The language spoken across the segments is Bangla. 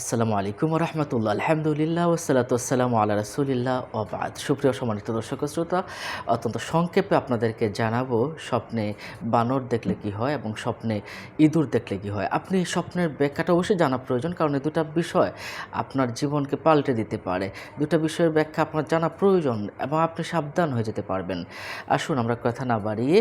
আসসালামু আলাইকুম রহমতুল্লাহ আলহামদুলিল্লাহ ওসালাত আসসালামু আল্লাহ রসুলিল্লাহ ওবাদ সুপ্রিয় সম্মানিত দর্শক শ্রোতা, অত্যন্ত সংক্ষেপে আপনাদেরকে জানাব, স্বপ্নে বানর দেখলে কি হয় এবং স্বপ্নে ইঁদুর দেখলে কি হয়। আপনি স্বপ্নের ব্যাখ্যাটা অবশ্যই জানা প্রয়োজন, কারণ এই দুটা বিষয় আপনার জীবনকে পাল্টে দিতে পারে। দুটা বিষয়ের ব্যাখ্যা আপনার জানা প্রয়োজন এবং আপনি সাবধান হয়ে যেতে পারবেন। আসুন আমরা কথা না বাড়িয়ে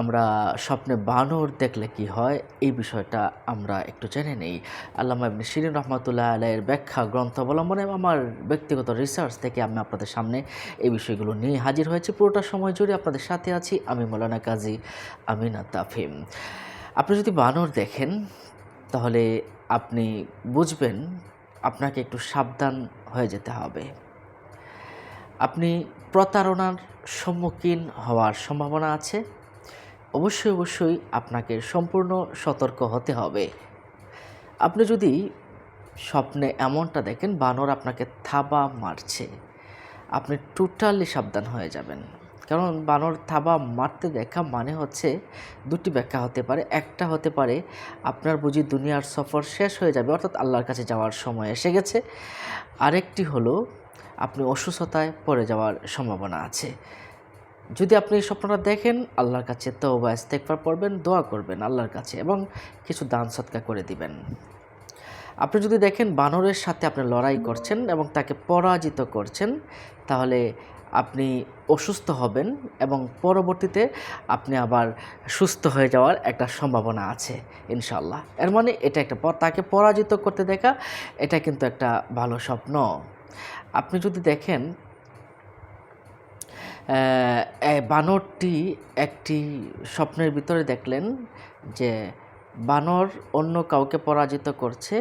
আমরা স্বপ্নে বানর দেখলে কি হয়, এই বিষয়টা আমরা একটু জেনে নেই। আল্লামা ইবনে শিরিন রহমতুল্লাহ আলাইয়ের ব্যাখ্যা, গ্রন্থ অবলম্বনে আমার ব্যক্তিগত রিসার্চ থেকে আমি আপনাদের সামনে এই বিষয়গুলো নিয়ে হাজির হয়েছি। পুরোটা সময় জুড়ে আপনাদের সাথে আছি আমি মৌলানা কাজী আমিনা তাফিম। আপনি যদি বানর দেখেন, তাহলে আপনি বুঝবেন আপনাকে একটু সাবধান হয়ে যেতে হবে। আপনি প্রতারণার সম্মুখীন হওয়ার সম্ভাবনা আছে। অবশ্যই অবশ্যই আপনাকে সম্পূর্ণ সতর্ক হতে হবে। আপনি যদি স্বপ্নে এমনটা দেখেন, বানর আপনাকে থাবা মারছে। আপনি টোটালি সাবধান হয়ে যাবেন। কারণ বানর থাবা মারতে দেখা মানে হচ্ছে দুটি ব্যাখ্যা হতে পারে। একটা হতে পারে আপনার বুঝি দুনিয়ার সফর শেষ হয়ে যাবে, অর্থাৎ আল্লাহর কাছে যাওয়ার সময় এসে গেছে। আরেকটি হলো আপনি অসুস্থতায় পড়ে যাওয়ার সম্ভাবনা আছে। যদি আপনি এই স্বপ্নটা দেখেন, আল্লাহর কাছে তো তওবা, ইস্তেগফার পড়বেন, দোয়া করবেন আল্লাহর কাছে এবং কিছু দান সৎকা করে দিবেন। আপনি যদি দেখেন বানরের সাথে আপনি লড়াই করছেন এবং তাকে পরাজিত করছেন, তাহলে আপনি অসুস্থ হবেন এবং পরবর্তীতে আপনি আবার সুস্থ হয়ে যাওয়ার একটা সম্ভাবনা আছে ইনশাল্লাহ এর মানে এটা একটা তাকে পরাজিত করতে দেখা, এটা কিন্তু একটা ভালো স্বপ্ন। আপনি যদি দেখেন বানরটি একটি স্বপ্নের ভিতরে দেখলেন যে বানর অন্য কাউকে পরাজিত করছে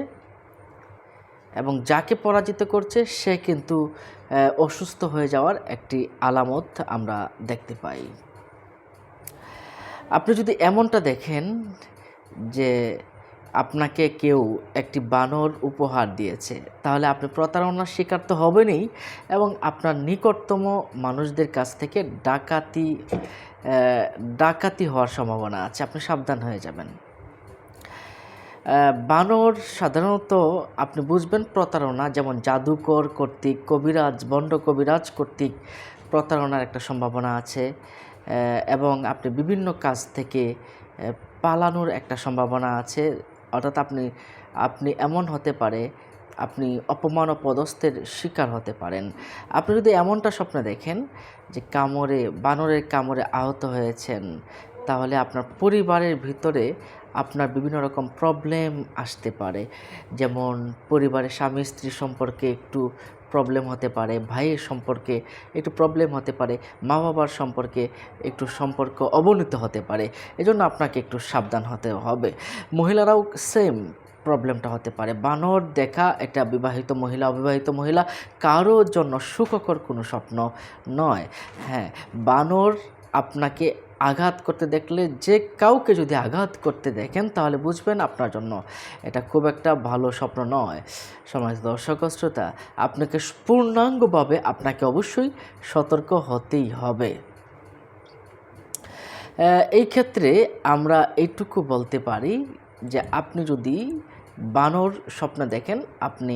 এবং যাকে পরাজিত করছে, সে কিন্তু অসুস্থ হয়ে যাওয়ার একটি আলামত আমরা দেখতে পাই। আপনি যদি এমনটা দেখেন যে আপনাকে কেউ একটি বানর উপহার দিয়েছে, তাহলে আপনি প্রতারণার শিকার তো হবেনই এবং আপনার নিকটতম মানুষদের কাছ থেকে ডাকাতি ডাকাতি হওয়ার সম্ভাবনা আছে। আপনি সাবধান হয়ে যাবেন। বানর সাধারণত আপনি বুঝবেন প্রতারণা, যেমন জাদুকর কর্তৃক, কবিরাজ, বন্ড কবিরাজ কর্তৃক প্রতারণার একটা সম্ভাবনা আছে এবং আপনি বিভিন্ন কাজ থেকে পালানোর একটা সম্ভাবনা আছে। অর্থাৎ আপনি আপনি এমন হতে পারে, আপনি অপমান পদস্থের শিকার হতে পারেন। আপনি যদি এমনটা স্বপ্ন দেখেন যে কামড়ে, বানরের কামড়ে আহত হয়েছেন তাহলে আপনার পরিবারের ভিতরে আপনার বিভিন্ন রকম প্রবলেম আসতে পারে। যেমন পরিবারের স্বামী স্ত্রী সম্পর্কে একটু প্রবলেম হতে পারে, ভাইয়ের সম্পর্কে একটু প্রবলেম হতে পারে মা বাবার সম্পর্কে একটু সম্পর্ক অবনতি হতে পারে। এজন্য আপনাকে একটু সাবধান হতে হবে। মহিলারাও সেম প্রবলেমটা হতে পারে। বানর দেখা একটা বিবাহিত মহিলা, অবিবাহিত মহিলা কারোর জন্য সুখকর কোনো স্বপ্ন নয়। হ্যাঁ বানর আপনাকে আঘাত করতে দেখলে যে কাউকে যদি আঘাত করতে দেখেন, তাহলে বুঝবেন আপনার জন্য এটা খুব একটা ভালো স্বপ্ন নয়। সমাজ দর্শক শ্রোতা, আপনাকে পূর্ণাঙ্গভাবে আপনাকে অবশ্যই সতর্ক হতেই হবে। এই ক্ষেত্রে আমরা এইটুকু বলতে পারি যে আপনি যদি বানর স্বপ্ন দেখেন, আপনি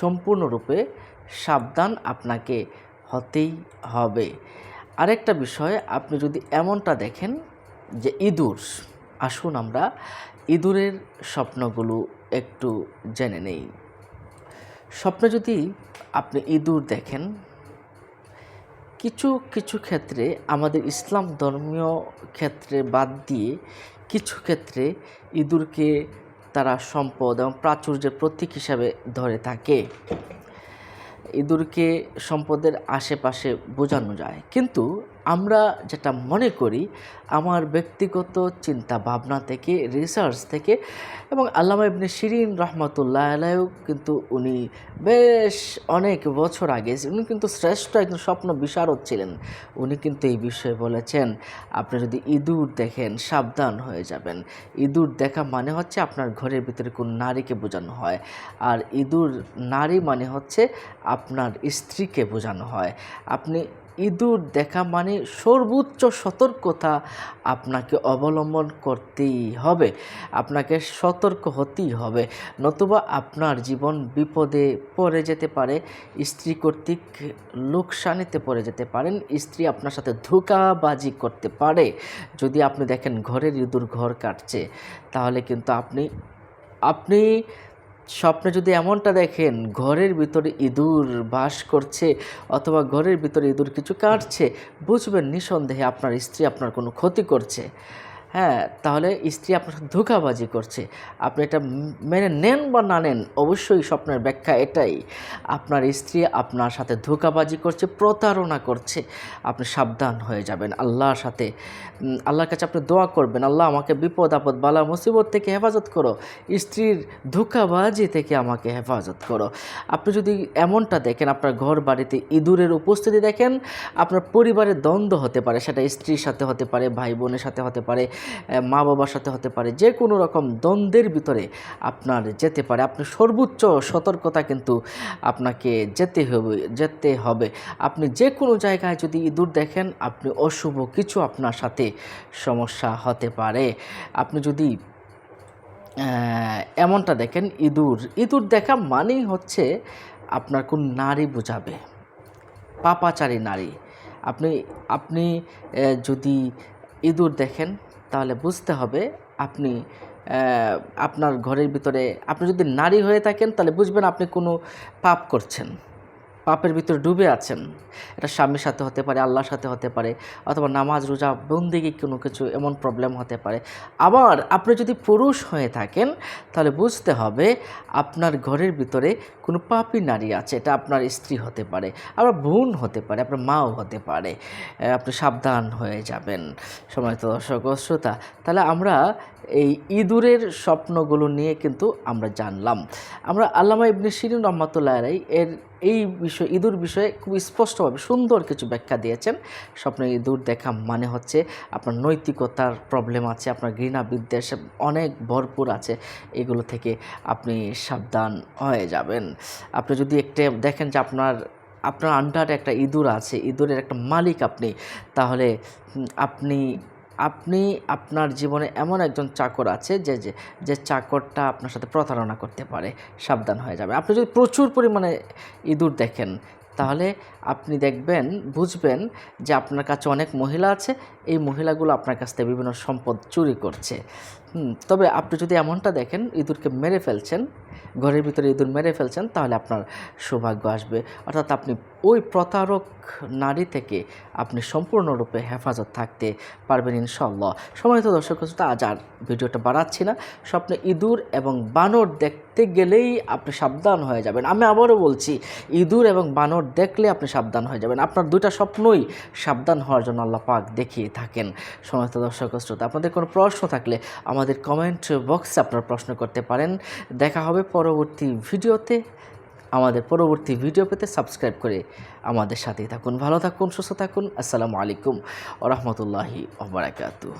সম্পূর্ণরূপে সাবধান আপনাকে হতেই হবে। আরেকটা বিষয়, আপনি যদি এমনটা দেখেন যে ইঁদুর, আসুন আমরা ইঁদুরের স্বপ্নগুলো একটু জেনে নেই। স্বপ্নে যদি আপনি ইঁদুর দেখেন, কিছু কিছু ক্ষেত্রে আমাদের ইসলাম ধর্মীয় ক্ষেত্রে বাদ দিয়ে কিছু ক্ষেত্রে ইঁদুরকে তারা সম্পদ এবং প্রাচুর্যের প্রতীক হিসাবে ধরে থাকে। ইঁদুরকে সম্পদের আশেপাশে বোঝানো যায়। কিন্তু আমরা যেটা মনে করি, আমার ব্যক্তিগত চিন্তা ভাবনা থেকে রিসার্চ থেকে এবং আল্লামা ইবনে শিরিন রহমতুল্লাহ আলাইও কিন্তু উনি বেশ অনেক বছর আগে, উনি কিন্তু শ্রেষ্ঠ একজন স্বপ্ন বিশারদ ছিলেন। উনি কিন্তু এই বিষয়ে বলেছেন, আপনি যদি ইঁদুর দেখেন, সাবধান হয়ে যাবেন। ইঁদুর দেখা মানে হচ্ছে আপনার ঘরের ভিতরে কোন নারীকে বোঝানো হয়। আর ইঁদুর নারী মানে হচ্ছে আপনার স্ত্রীকে বোঝানো হয়। আপনি ইঁদুর দেখা মানে সর্বোচ্চ সতর্কতা আপনাকে অবলম্বন করতেই হবে। আপনাকে সতর্ক হতেই হবে। নতুবা আপনার জীবন বিপদে পড়ে যেতে পারে, স্ত্রী কর্তৃক লোকসানিতে পড়ে যেতে পারেন, স্ত্রী আপনার সাথে ধোকাবাজি করতে পারে। যদি আপনি দেখেন ঘরের ইঁদুর ঘর কাটছে, তাহলে কিন্তু আপনি আপনি স্বপ্নে যদি এমনটা দেখেন, ঘরের ভিতরে ইঁদুর বাস করছে অথবা ঘরের ভিতরে ইঁদুর কিছু কাটছে, বুঝবেন নিঃসন্দেহে আপনার স্ত্রী আপনার কোনো ক্ষতি করছে। হ্যাঁ তাহলে স্ত্রী আপনার সাথে ধোকাবাজি করছে। আপনি এটা মেনে নেন বা না নেন, অবশ্যই স্বপ্নের ব্যাখ্যা এটাই। আপনার স্ত্রী আপনার সাথে ধোকাবাজি করছে, প্রতারণা করছে। আপনি সাবধান হয়ে যাবেন। আল্লাহর সাথে আল্লাহর কাছে আপনি দোয়া করবেন, আল্লাহ আমাকে বিপদ, আপদ, বালা, মুসিবত থেকে হেফাজত করো। স্ত্রীর ধোকাবাজি থেকে আমাকে হেফাজত করো। আপনি যদি এমনটা দেখেন, আপনার ঘর বাড়িতে ইঁদুরের উপস্থিতি দেখেন, আপনার পরিবারের দ্বন্দ্ব হতে পারে, সেটা স্ত্রীর সাথে হতে পারে ভাই বোনের সাথে হতে পারে মা বাবার সাথে হতে পারে, যে কোনো রকম দ্বন্দ্বের ভিতরে আপনার যেতে পারে। আপনি সর্বোচ্চ সতর্কতা কিন্তু আপনাকে যেতে হবে যেতে হবে। আপনি যে কোনো জায়গায় যদি ইঁদুর দেখেন, আপনি অশুভ কিছু আপনার সাথে সমস্যা হতে পারে। আপনি যদি এমনটা দেখেন, ইঁদুর ইঁদুর দেখা মানেই হচ্ছে আপনার কোন নারী বোঝাবে। পাপাচারী নারী। আপনি আপনি যদি ইঁদুর দেখেন তাহলে বুঝতে হবে আপনি আপনার ঘরের ভিতরে, আপনি যদি নারী হয়ে থাকেন তাহলে বুঝবেন আপনি কোনো পাপ করছেন। পাপের ভিতরে ডুবে আছেন। এটা স্বামীর সাথে হতে পারে, আল্লাহর সাথে হতে পারে, অথবা নামাজ, রোজা, বন্দিগি কোনো কিছু এমন প্রবলেম হতে পারে। আবার আপনি যদি পুরুষ হয়ে থাকেন, তাহলে বুঝতে হবে আপনার ঘরের ভিতরে কোনো পাপি নারী আছে, এটা আপনার স্ত্রী হতে পারে আবার বোন হতে পারে, আপনার মাও হতে পারে। আপনি সাবধান হয়ে যাবেন। সময় তো দর্শক শ্রোতা, তাহলে আমরা এই ইঁদুরের স্বপ্নগুলো নিয়ে কিন্তু আমরা জানলাম। আমরা আল্লামা ইবনে শিরিন রহমতুল্লাহ এর এই বিষয়, ইঁদুর বিষয়ে খুব স্পষ্টভাবে সুন্দর কিছু ব্যাখ্যা দিয়েছেন। স্বপ্নে ইঁদুর দেখা মানে হচ্ছে আপনার নৈতিকতার প্রবলেম আছে, আপনার ঘৃণা বিদ্বেষ অনেক ভরপুর আছে, এগুলো থেকে আপনি সাবধান হয়ে যাবেন। আপনি যদি একটা দেখেন যে আপনার আপনার আন্ডারে একটা ইঁদুর আছে, ইঁদুরের একটা মালিক আপনি, তাহলে আপনি আপনি আপনার জীবনে এমন একজন চাকর আছে যে যে চাকরটা আপনার সাথে প্রতারণা করতে পারে, সাবধান হয়ে যাবে। আপনি যদি প্রচুর পরিমাণে ইঁদুর দেখেন, তাহলে আপনি দেখবেন বুঝবেন যে আপনার কাছে অনেক মহিলা আছে এই মহিলাগুলো আপনার কাছ থেকে বিভিন্ন সম্পদ চুরি করছে। তবে আপনি যদি এমনটা দেখেন ইঁদুরকে মেরে ফেলছেন ঘরের ভিতরে ইঁদুর মেরে ফেলছেন তাহলে আপনার সৌভাগ্য আসবে। অর্থাৎ আপনি ওই প্রতারক নারী থেকে আপনি সম্পূর্ণরূপে হেফাজত থাকতে পারবেন ইনশাল্লাহ সময়ত দর্শক শ্রোতা, আজ আর ভিডিওটা বাড়াচ্ছি না। স্বপ্নে ইঁদুর এবং বানর দেখতে গেলেই আপনি সাবধান হয়ে যাবেন। আমি আবারও বলছি ইঁদুর এবং বানর দেখলে আপনি সাবধান হয়ে যাবেন। আপনার দুইটা স্বপ্নই সাবধান হওয়ার জন্য আল্লাহ পাক দেখিয়ে থাকেন। সমস্ত দর্শক শ্রোতা, আপনাদের কোনো প্রশ্ন থাকলে আমাদের কমেন্ট বক্সে আপনার প্রশ্ন করতে পারেন। দেখা হবে পরবর্তী ভিডিওতে। আমাদের পরবর্তী ভিডিও পেতে সাবস্ক্রাইব করে আমাদের সাথেই থাকুন। ভালো থাকুন, সুস্থ থাকুন। আসসালামু আলাইকুম ওরহমতুল্লাহি ওবরাকাতু